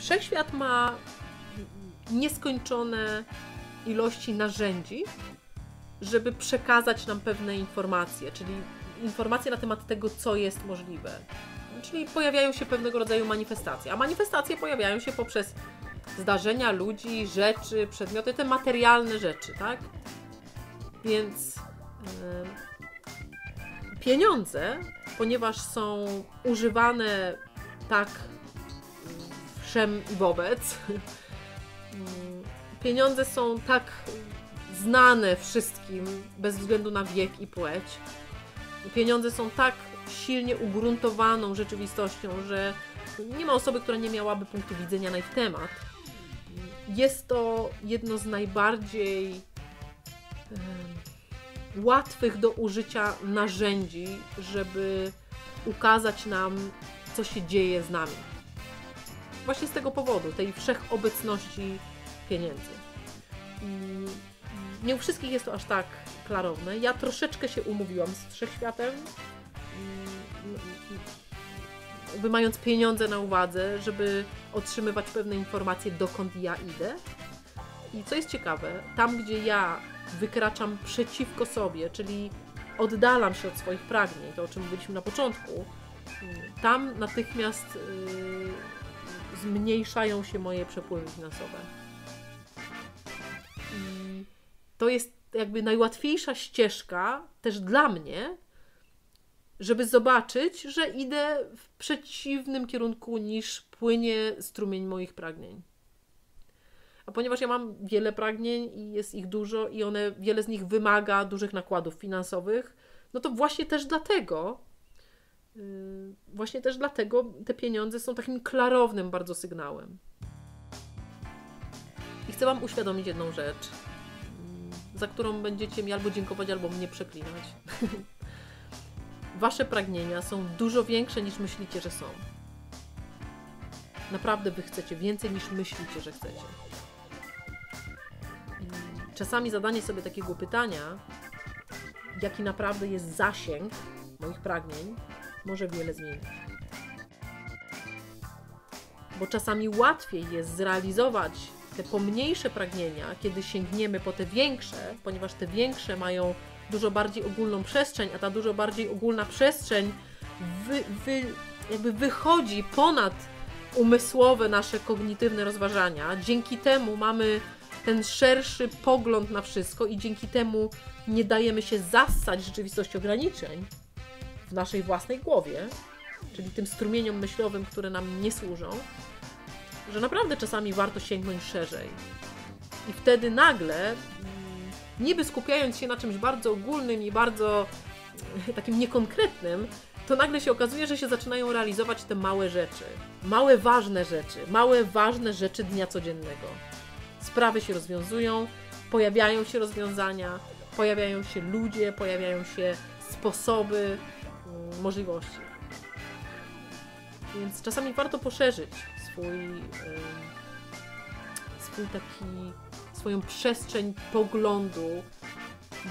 Wszechświat ma nieskończone ilości narzędzi, żeby przekazać nam pewne informacje, czyli informacje na temat tego, co jest możliwe. Czyli pojawiają się pewnego rodzaju manifestacje, a manifestacje pojawiają się poprzez zdarzenia, ludzi, rzeczy, przedmioty, te materialne rzeczy, tak? Więc yy, pieniądze, ponieważ są używane tak wszem i wobec, pieniądze są tak znane wszystkim, bez względu na wiek i płeć. Pieniądze są tak silnie ugruntowaną rzeczywistością, że nie ma osoby, która nie miałaby punktu widzenia na ich temat. Jest to jedno z najbardziej łatwych do użycia narzędzi, żeby ukazać nam, co się dzieje z nami. Właśnie z tego powodu, tej wszechobecności pieniędzy. Nie u wszystkich jest to aż tak klarowne. Ja troszeczkę się umówiłam z wszechświatem, jakby mając pieniądze na uwadze, żeby otrzymywać pewne informacje, dokąd ja idę. I co jest ciekawe, tam gdzie ja wykraczam przeciwko sobie, czyli oddalam się od swoich pragnień, to o czym mówiliśmy na początku, tam natychmiast yy, zmniejszają się moje przepływy finansowe. I to jest jakby najłatwiejsza ścieżka też dla mnie, żeby zobaczyć, że idę w przeciwnym kierunku niż płynie strumień moich pragnień. A ponieważ ja mam wiele pragnień i jest ich dużo i one, wiele z nich wymaga dużych nakładów finansowych, no to właśnie też dlatego, właśnie też dlatego te pieniądze są takim klarownym bardzo sygnałem. I chcę Wam uświadomić jedną rzecz, yy, za którą będziecie mi albo dziękować, albo mnie przeklinać. Wasze pragnienia są dużo większe niż myślicie, że są. Naprawdę Wy chcecie więcej niż myślicie, że chcecie. Czasami zadanie sobie takiego pytania, jaki naprawdę jest zasięg moich pragnień, może wiele zmienić. Bo czasami łatwiej jest zrealizować te pomniejsze pragnienia, kiedy sięgniemy po te większe, ponieważ te większe mają dużo bardziej ogólną przestrzeń, a ta dużo bardziej ogólna przestrzeń wy, wy, jakby wychodzi ponad umysłowe nasze kognitywne rozważania. Dzięki temu mamy ten szerszy pogląd na wszystko i dzięki temu nie dajemy się zassać rzeczywistości ograniczeń w naszej własnej głowie, czyli tym strumieniom myślowym, które nam nie służą, że naprawdę czasami warto sięgnąć szerzej. I wtedy nagle niby skupiając się na czymś bardzo ogólnym i bardzo takim niekonkretnym, to nagle się okazuje, że się zaczynają realizować te małe rzeczy. Małe, ważne rzeczy. Małe, ważne rzeczy dnia codziennego. Sprawy się rozwiązują, pojawiają się rozwiązania, pojawiają się ludzie, pojawiają się sposoby, mm, możliwości. Więc czasami warto poszerzyć swój, swój taki swoją przestrzeń poglądu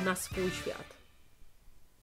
na swój świat.